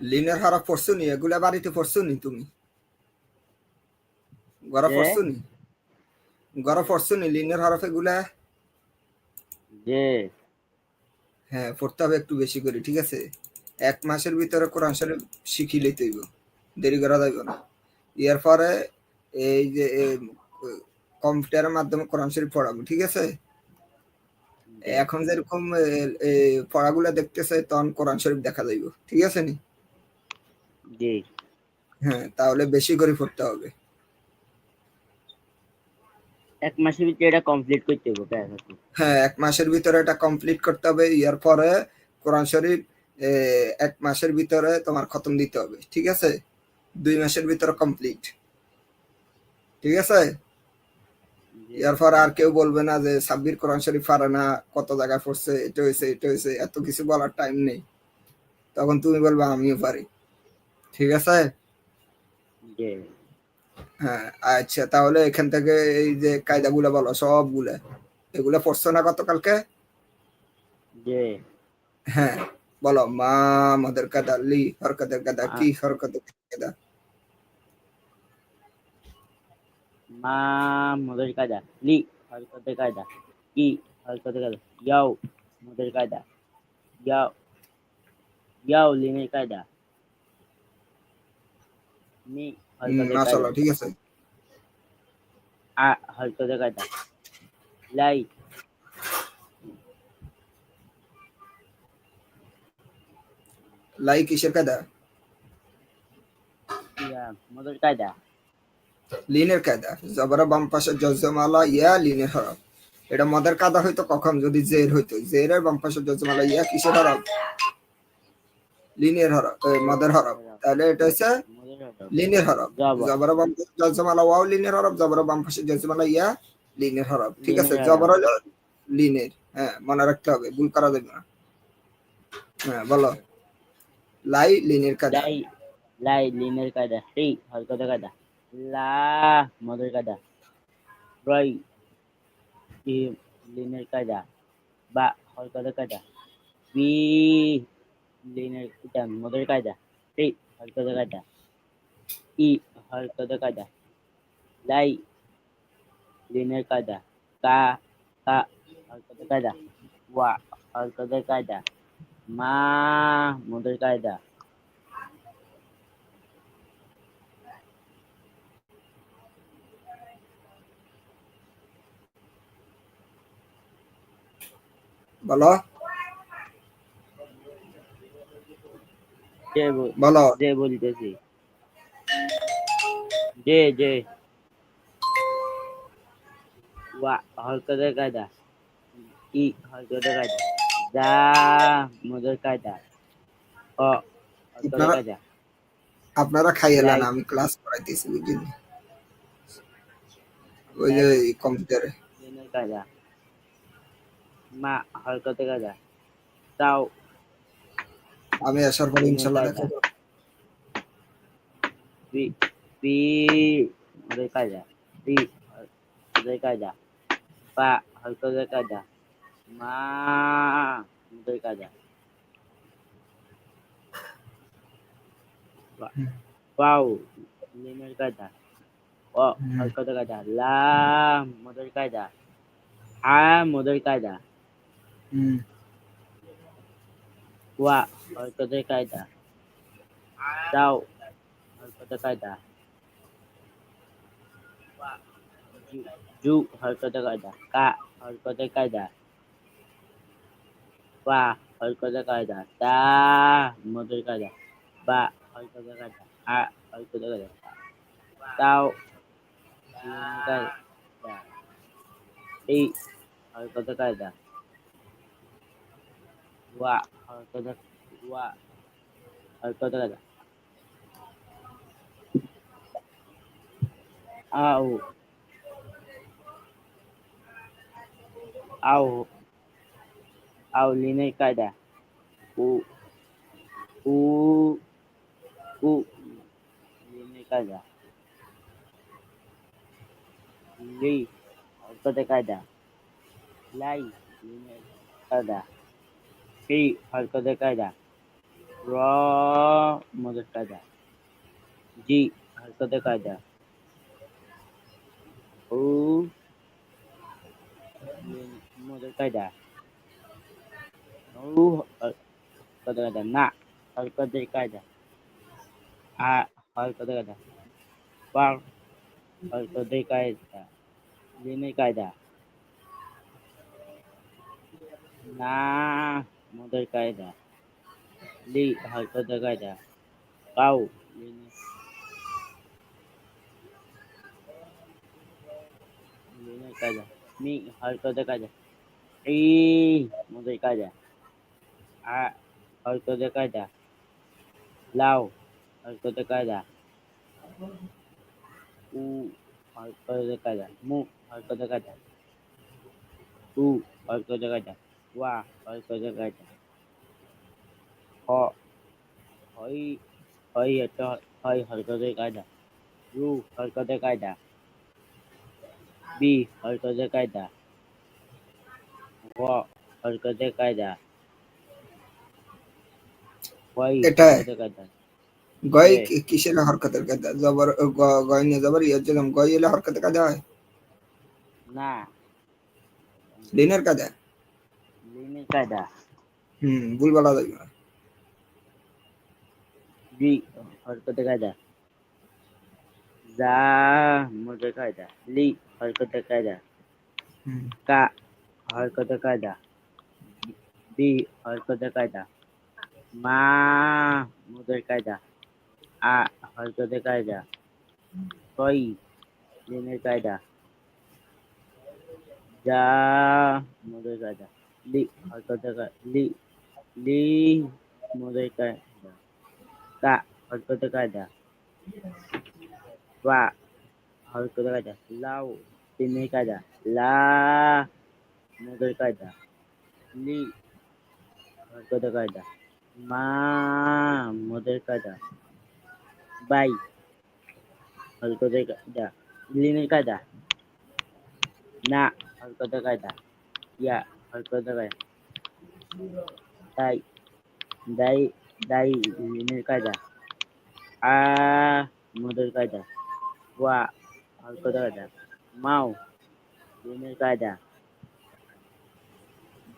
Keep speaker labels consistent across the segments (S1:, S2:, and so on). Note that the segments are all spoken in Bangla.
S1: লিনের হরফ পড়ছো নি এগুলা বাড়িতে পড়ছো নি তুমি গড়? পড়ছো নি গড় পড়ছো নি লিনের হরফ এগুলা হ্যাঁ পড়তে হবে একটু বেশি করে ঠিক আছে? এক মাসের ভিতরে কোরআন শরীফ শিখি লইতে হইব দেরি করা যাইব না। ইয়ার পরে এই যে কম্পিউটারের মাধ্যমে কোরআন শরীফ পড়াবো ঠিক আছে? এখন যেরকম পড়াগুলো দেখতেছে তখন কোরআন শরীফ দেখা যাইব ঠিক আছে নি?
S2: জি।
S1: হ্যাঁ তাহলে বেশি করে পড়তে হবে।
S2: এক মাসের ভিতরে এটা কমপ্লিট করতে হবে
S1: হ্যাঁ এক মাসের ভিতরে এটা কমপ্লিট করতে হবে ইয়ার পরে কোরআন শরীফ এক মাসের ভিতরে তোমার খতম দিতে হবে ঠিক আছে? দুই মাসের ভিতরে কমপ্লিট ঠিক আছে?
S2: জি।
S1: ইয়ার পর আর কেউ বলবে না যে সাব্বির কোরআন শরীফ পারে না কত জায়গায় পড়ছে এটা হয়েছে এটা হয়েছে এত কিছু বলার টাইম নেই। তখন তুমি বলবে আমিও পারি। ঠিক আছে? হ্যাঁ আচ্ছা তাহলে এখান থেকে এই যে কায়দাগুলো বলো সবগুলা। এগুলো পড়ছো না গতকালকে? হ্যাঁ বলো মা মদের কাদা লি হরকতের কাদা কি হরকতের কাদা
S2: মা মদের কায়দা লি হরকতের কায়দা কি হরকতের কায়দা ইয়াও মদের কায়দা ইয়াও ইয়াও লিনের কায়দা।
S1: মাশাআল্লাহ
S2: কায়দা
S1: ঠিক আছে।
S2: আ কায়দা লাই।
S1: লাই কিসের
S2: মদের কায়দা।
S1: লিনের কায়দা। জবরা বাম পাশে জজমালা ইয়া লিনের হরফ। এটা মদের কাদা হইতো কখন? যদি জের হইতো। জেরের বাম পাশে জজমালা ইয়া কিসের হরফ? লিনের হরফ মদের হরফ। তাহলে এটা হচ্ছে লিনের হরফ
S2: জবর।
S1: বাম জজমালা ওয়াও লিনের হরফ জবরা বাম পাশে জজমালা ইয়া লিনের হরফ ঠিক আছে? জবর লিনের হ্যাঁ মনে রাখতে হবে ভুল করা যাবে না। হ্যাঁ বলো। লাই লিনের কাদা
S2: লাই লাই লিনের কায়দা। রি হরকতের কায়দা। লা মদের কায়দা। রই ই লিনের কায়দা। বা হরকতের কায়দা। বি লিনের এটা মদের কায়দা। রি হরকতের কায়দা। ই হরকতের কায়দা লাই লিনের কায়দা কা কা হরকতের কায়দা ওয়া হরকতের কায়দা মা মদের কায়দা
S1: বলো
S2: যে ব-
S1: বলো
S2: যে বলতেছি যে যে ওয়া হরকতের কায়দা ই হরকতের কায়দা যা মদের কায়দা অ হরকতের
S1: আপনারা-
S2: কায়দা
S1: আপনারা খাইয়ে না
S2: Right.
S1: আমি ক্লাস করাইতেছি বুঝলি ওই যে কম্পিউটারে
S2: লিনের কায়দা মা হরকতের কায়দা তাও
S1: আমি আসার পরে ইনশাল্লাহ দেখা
S2: Rekada. Rekada. Pa. Harto rekada. Ma. Rekada. Wow. Limer kada. O.
S1: Hmm.
S2: Harto rekada. La. Mother kada. A. Mother kada.
S1: Hmm.
S2: Wa. Harto rekada. Daw. Harto rekada. জু- জু হরকতের কায়দা কা হরকতের কায়দা বা হরকতের কায়দা তা মদের কায়দা বা হরকতের কায়দা আ হরকতের কায়দা তাও লিনের কায়দা এই হরকতের কায়দা ওয়া হরকতের ওয়া হরকতের কায়দা আও ao ao Linecaida. O o o Linecaida. Li Halkadecaida. Lai Linecaida. Fi Halkadecaida. Ra Mudakaida. Ji Halkadecaida. O modelkaada. Ruh kadar na hareket dekada. A hareket dekada. Par hareket dekada. Yeni kaida. Na model kaida. Li hareket dekada. Kau yeni yeni kaida. Mi hareket dekada. হরকতের কায়দা কাউ লিনের লিনের কায়দা মি হরকতের কায়দা ই মদের কায়দা আ হরকতের কায়দা লাউ হরকতের কায়দা উ হরকতের কায়দা মু হরকতের কায়দা উ হরকতের কায়দা ওয়া হরকতের কায়দা হ, হই হই এটা হই হরকতের কায়দা রু হরকতের কায়দা বি হরকতের কায়দা ওয়াই
S1: এটা-
S2: হরকতের কায়দা
S1: গয়
S2: এ।
S1: কি- কিসের হরকতের কায়দা জবর গ- গয় নিয়ে জবর ইয়ে যেরকম গয় এলে হরকতের কায়দা হয়
S2: না
S1: লিনের কায়দা
S2: লিনের কায়দা
S1: হুম ভুল বলা যাবে না
S2: জি হরকতের কায়দা যা মদের কায়দা লি হরকতের কায়দা
S1: হুম
S2: কা হরকতের কায়দা। বি হরকতের কায়দা। মা মদের কায়দা। আ হরকতের কায়দা। কই লিনের কায়দা। যা মদের কায়দা। লি হরকতের কায়দা লি লি মদের কায়দা। কা হরকতের কায়দা। বা হরকতের কায়দা। লাউ লিনের কায়দা। লা মদের কায়দা। লি হরকতের কায়দা। মা মদের কায়দা। বাই হরকতের কায়দা। লিনের কায়দা। না হরকতের কায়দা। ইয়া হরকতের কায়দা। দাই দাই দাই, লিনের কায়দা। আ মদের কায়দা। ওয়া হরকতের কায়দা। মাও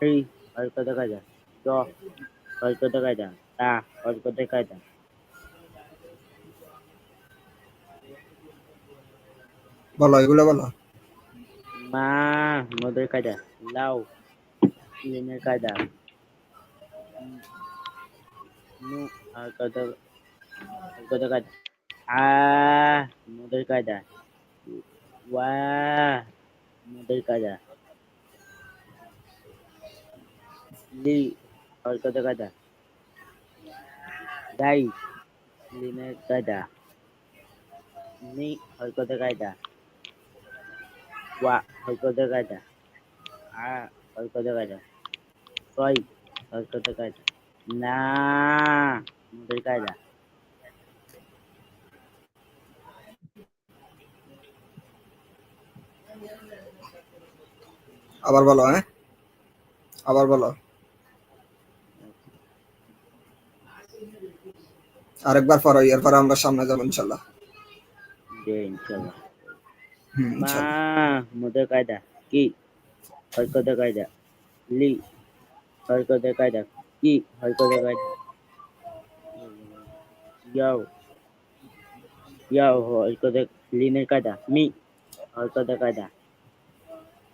S2: লিনের কায়দা রি হরকতের কায়দা জ হরকতের কায়দা তা হরকতের কায়দা
S1: বলো এগুলো বলো।
S2: মা মদের কায়দা লাউ লিনের কায়দা নু হরকতের হরকতের কায়দা আ মদের কায়দা ওয়া মদের কায়দা লি হরকতের কায়দা দাই, লিনের কায়দা নি হরকতের কায়দা ওয়া হরকতের কায়দা আ হরকতের কায়দা কই হরকতের কায়দা না মদের কায়দা
S1: আবার বলো হ্যাঁ? আবার বলো। আরেকবার পড়ো এরপর আমরা সামনে যাব ইনশাল্লাহ।
S2: কায়দা কি? হরকতের কায়দা লি হরকতের কায়দা কি? হরকতের কায়দা। ইয়াও ইয়াও হরকতের লিনের কায়দা মি হরকতের কায়দা।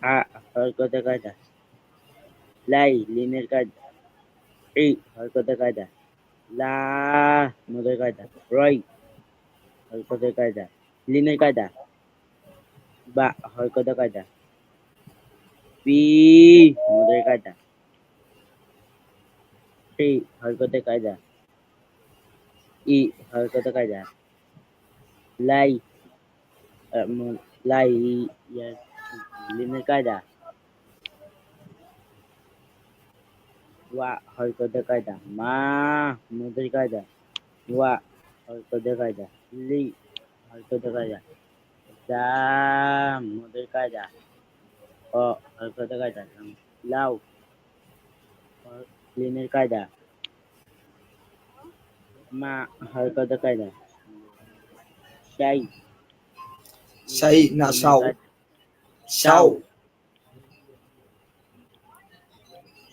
S2: আ হরকতের কায়দা। লাই লিনের কায়দা। ই হরকতের কায়দা। লা মদের কায়দা রই হরকতের কায়দা লিনের কায়দা বা হরকতের কায়দা পি মদের কায়দা সি হরকতের কায়দা ই হরকতের কায়দা লাই লাই লিনের wa harkada kaida ma mudar kaida wa harkada kaida li harkada kaida da mudar
S1: kaida o harkada kaida
S2: lau.
S1: Linear kaida ma
S2: harkada
S1: kaida
S2: sai sai na sau sau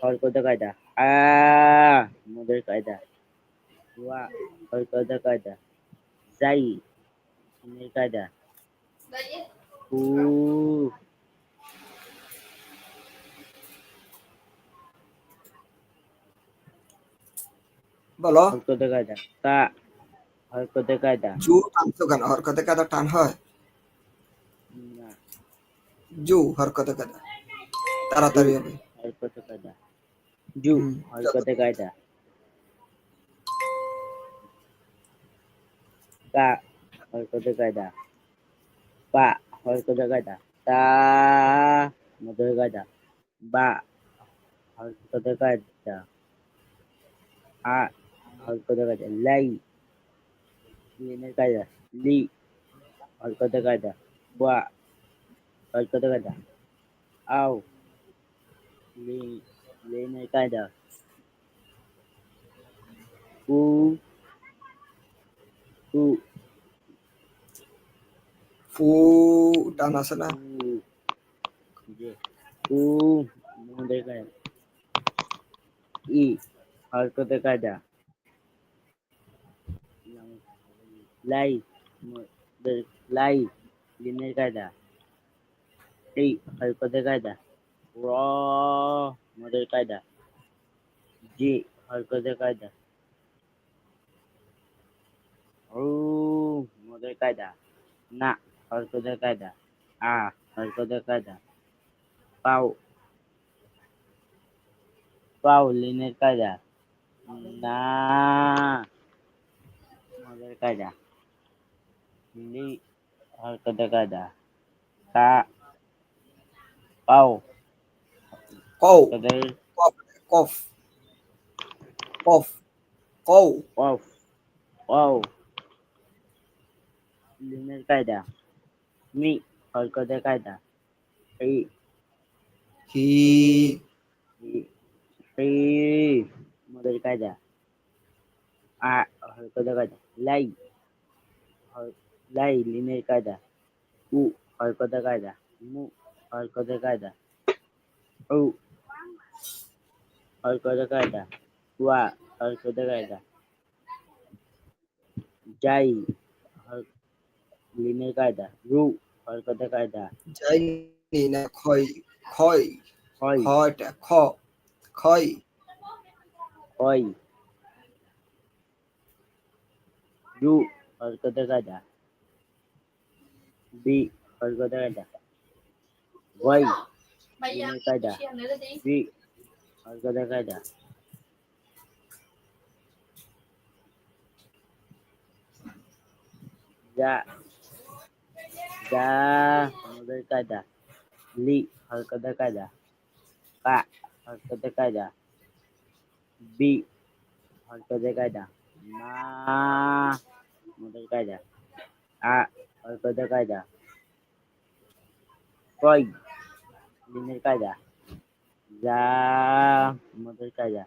S2: হরকত কায়দা আ মুদের কায়দা। ওয়া হরকত কায়দা যাই লিনের কায়দা। উ
S1: বলো।
S2: হরকত কায়দা কা হরকত কায়দা
S1: জু টানছো কেন? হরকতে টান হয়? জু হরকতে কাদা তাড়াতাড়ি হবে।
S2: হরকত কায়দা। জু হরকত কায়দা। কা হরকত কায়দা। পা হরকত কায়দা। তা মধুর কায়দা। বা হরকত কায়দা। আ হরকত কায়দা। লাই লিনের কায়দা। লি হরকত কায়দা। বা হরকত কায়দা। আও Lena Ikada. U. U. Fu
S1: udah nggak senang. U.
S2: Mereka. I. Harus ada. Yang lain. Lai, linear kada. Hey, kalau kada. লিনের কায়দা এই হরকত কায়দা র মুদের কায়দা জি হরকত কায়দা উ মুদের কায়দা না হরকত কায়দা আ হরকত কায়দা পাও পাও লিনের কায়দা না মদের কায়দা লি হরকত কায়দা কা পাও
S1: কও
S2: কদের
S1: কফ কফ কফ কও
S2: অফ অও লিনের কায়দা মি হরকত কায়দা এই
S1: হি
S2: এই মদের কায়দা আ হরকত কায়দা লাই হর- লাই লিনের কায়দা উ হরকত কায়দা মু হরকত কায়দা উ হরকত কায়দা ওয়া হরকত কায়দা যাই হর- লিনের কায়দা রু হরকত কায়দা
S1: যাইনি না খয় খয়
S2: হয়
S1: খয়টা খ খয়
S2: হয় রু হরকত কায়দা বি হরকত কায়দা ওয়াই লিনের কায়দা বি Agada-gada. Da. Da. Agada-gada. Li. Agada-gada. Ka. Agada-gada. Bi. Agada-gada. Ma. Agada-gada. A. Agada-gada. Koi. Agada-gada. जा मध्ये काय जा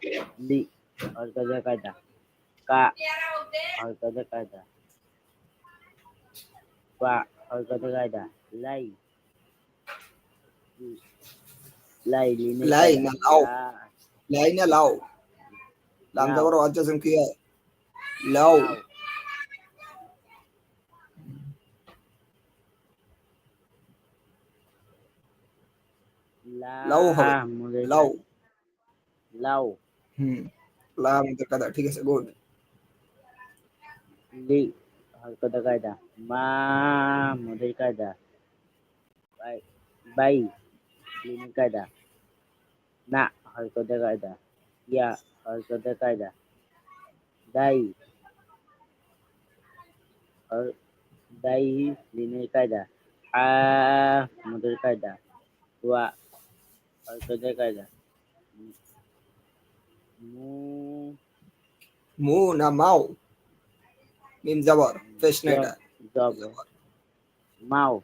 S2: डी और कजा काय जा का और कजा काय जा पा और
S1: कजा
S2: काय
S1: जा लाई
S2: लाई
S1: लिहिणे लाई ना लाव
S2: लाई
S1: ना लाव लांबच्यावर वाच्य संख्या लाव লাউ হবে।
S2: মুদের
S1: লাও
S2: কায়দা। লাউ
S1: হুম লাম মদের কাদা ঠিক আছে গুড
S2: লি হরকত কায়দা মা মুদের কায়দা বাই বাই লিনের কায়দা না হরকত কায়দা ইয়া হরকত কায়দা দাই আর দাই লিনের কায়দা আ মদের কায়দা ওয়া કઈ કઈ કઈ
S1: જાય મુ ના માવ મીમ જબર ફેશનેટર જબર
S2: માવ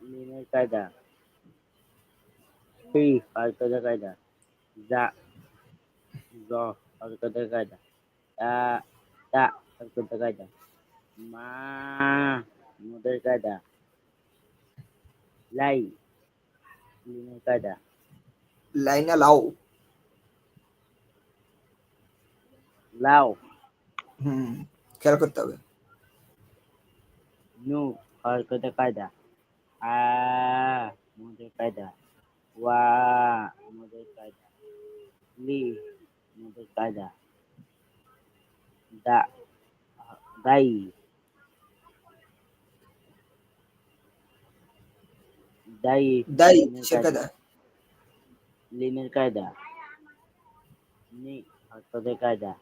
S2: મીમે કાયદા ફી આ કદા કાયદા જા જો આ કદા કાયદા આ તા આ કદા કાયદા મા મુદર કાયદા লাই লিনের কায়দা
S1: লাইনা লাও
S2: লাও
S1: হুম খেয়াল করতে হবে
S2: নু হরকতের কায়দা আ মদের কায়দা ওয়া মদের কায়দা লি মদের কায়দা দা দাই দাই লিনের কায়দা। লিনের কায়দা। নি হরকতের কায়দা।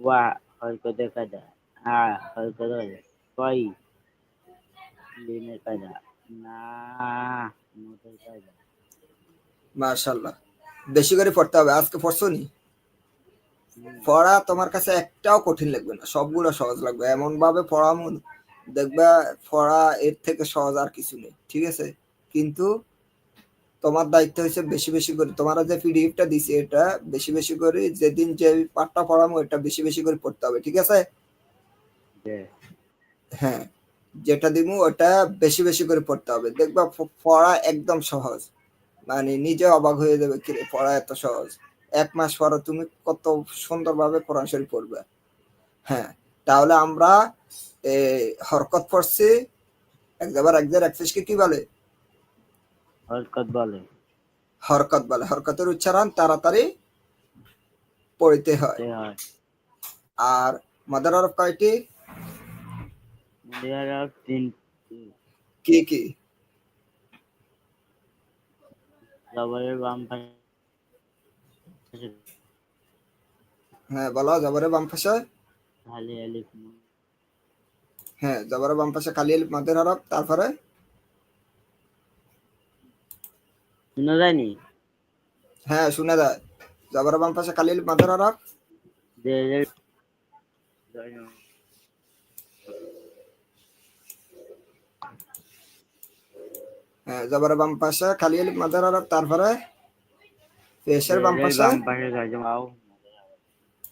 S2: ওয়া হরকতের কায়দা। আ হরকতের কায়দা কই? লিনের কায়দা। না কায়দা।
S1: মাশাআল্লাহ বেশি করে পড়তে হবে। আজকে পড়ছো নি? পড়া তোমার কাছে একটাও কঠিন লাগবে না। সবগুলো সহজ লাগবে। এমন ভাবে পড়ামু দেখবা পড়া এর থেকে সহজ আর কিছু নেই ঠিক আছে? কিন্তু তোমার দায়িত্ব হচ্ছে বেশি বেশি করে তোমার যে পিডিএফটা দিছি এটা বেশি বেশি করে যেদিন যে পাঠটা পড়ামো এটা বেশি বেশি করে পড়তে হবে ঠিক আছে? হ্যাঁ যেটা দিমু ওটা বেশি বেশি করে পড়তে হবে। দেখবা পড়া একদম সহজ। মানে নিজে অবাক হয়ে যাবে কি পড়া এত সহজ? এক মাস পরে তুমি কত সুন্দরভাবে কোরআন শরীফ পড়বে। হ্যাঁ তাহলে আমরা হরকত পড়ছি। এক জাবার এক এক কি বলে?
S2: হরকত বলে।
S1: হরকত বলে। হরকতের উচ্চারণ তাড়াতাড়ি পড়তে হয়। আর মাদার আরব কয়টি? কি কি?
S2: জবরের বাম পাশে।
S1: হ্যাঁ বলো জবরের বাম পাশে।
S2: খালি আলিফ
S1: হ্যাঁ জবরের বাম পাশে খালি আলিফ মাদের হরফ তারপরে
S2: শোনা যায়নি
S1: হ্যাঁ শুনে যায় জবরের বাম পাশে খালি আলিফ মাদের হরফ
S2: যে যে-
S1: হ্যাঁ জবরের বাম পাশে খালি আলিফ মাদের হরফ তারপরে পেশের বাম
S2: জেরের
S1: পাশে
S2: বাম পাশে জজমাও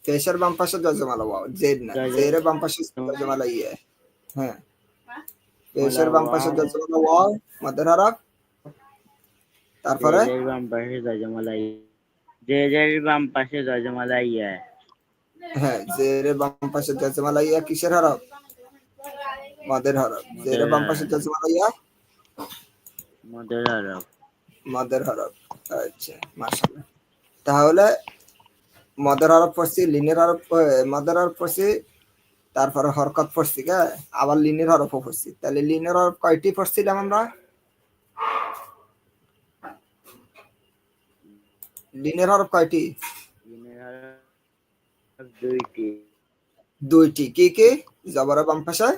S1: পেশের বাম পাশে জজমালা ওয়াও জেদ না জেরের বাম পাশে জজমালা ইয়ে। হ্যাঁ। পেশের বাম পাশে জজমালা ওয়াও মাদের হরফ। তারপরে?
S2: জেরের বাম পাশে জজমালাই জেরের বাম পাশে জজমালাই ইয়া।
S1: হ্যাঁ জেরের বাম পাশে জজমালা ইয়া কিসের হরফ? মাদের হরফ। জেরের বাম পাশে জজমালা ইয়া?
S2: মদের আরব
S1: মাদের হরফ। আচ্ছা মাশাআল্লাহ। তাহলে মদের হরফ পড়ছি লিনের প- মদের হরফ পড়ছি তারপরে হরকত পড়ছি কে আবার লিনের হরফও পড়ছি। তাহলে লিনের হরফ কয়টি পড়ছিলাম আমরা? লিনের হরফ কয়টি?
S2: দুইটি।
S1: দুইটি। কি কি? জবরের বাম পাশে।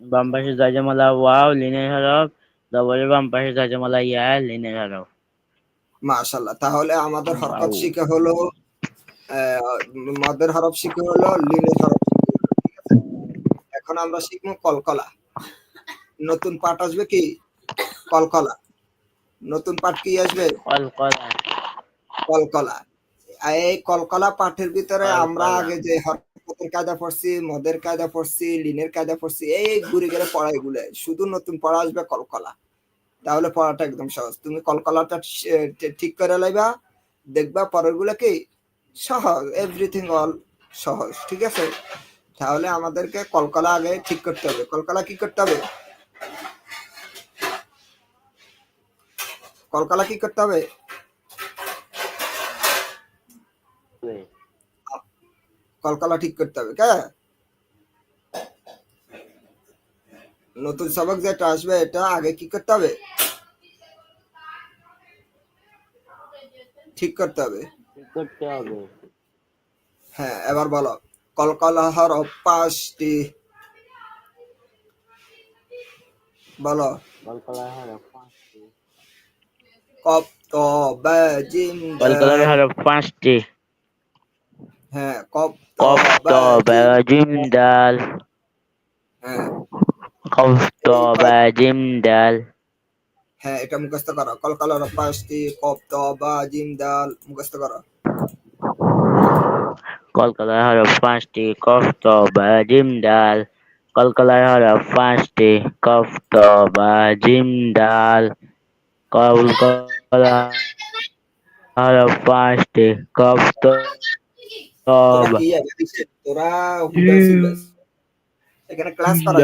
S2: বাম পাশে জজমালা ওয়াও লিনের হরফ। জবরের বাম পাশে জজমালা ইয়া লিনের হরফ।
S1: মাশাআল্লাহ। তাহলে আমাদের হরকত শিখে হলো আহ, মদের হরফ শিখে হলো লিনের হরফ? এখন আমরা শিখব কলকলা। নতুন পাঠ আসবে কি? কলকলা। নতুন পাঠ কি আসবে?
S2: কল কলা
S1: কলকলা এই কলকলা পাঠের ভিতরে আমরা আগে যে হরকতের কায়দা পড়ছি মদের কায়দা পড়ছি লিনের কায়দা পড়ছি এই ঘুরে গেলে পড়া এগুলো শুধু নতুন পড়া আসবে কলকলা। তাহলে পড়াটা একদম সহজ। তুমি কলকলাটা ঠিক করে লাইবা, দেখবা পরেরগুলো কি? সহজ এভরিথিং অল সহজ, ঠিক আছে? তাহলে আমাদেরকে কলকলা আগে ঠিক করতে হবে। কলকলা কি করতে হবে? কলকলা কি করতে হবে? কলকলা ঠিক করতে হবে, কে? নতুন সবক যেটা আসবে, এটা আগে কি করতে হবে? ঠিক করতে হবে
S2: ঠিক করতে হবে
S1: হ্যাঁ এবার বলো কলকলা হরফ পাঁচটি বলো
S2: কলকলার হরফ পাঁচটি
S1: কপ ত বা জিম দাল।
S2: কলকলার হরফ পাঁচটি
S1: হ্যাঁ কপ ত
S2: কফ
S1: বা
S2: ত
S1: জিম।
S2: বা জিম দাল
S1: হ্যাঁ
S2: কফ ত বা জিম দাল
S1: হ্যাঁ এটা মুখস্থ করো। কলকলা পাঁচটি কপ ত বা জিম দাল মুখস্থ করো।
S2: কলকলার হরফ পাঁচটি কফ ত বা জিম দাল কলকলার হরফ পাঁচটি কফ ত বা জিম দাল কলকলার হরফ পাঁচটি কফ ত
S1: তোরা। এখানে ক্লাস করা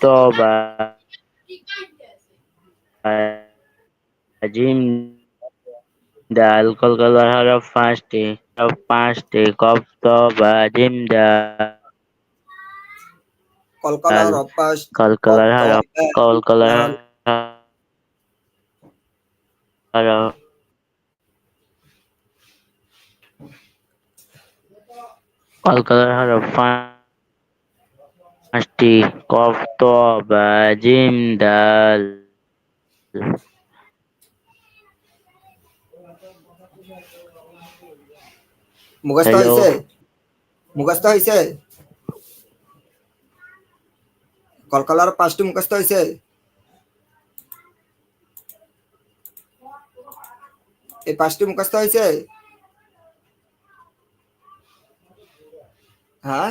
S2: ত বা জিম দাল হরফ পাঁচটি হরফ পাঁচটি কফ ত বা জিম দাল
S1: কলকলা
S2: দাল।
S1: হরফ পাঁচ
S2: কলকলার
S1: কপ ত
S2: হরফ
S1: বা
S2: কলকলার
S1: দাল।
S2: হরফ কলকলার হরফ পাঁচটি কফ ত বা জিম দাল।
S1: মুখস্থ. হয়েছে মুখস্থ হয়েছে কলকলার পাঁচটি মুখস্থ হয়েছে এই পাঁচটি মুখস্থ হয়েছে হ্যাঁ?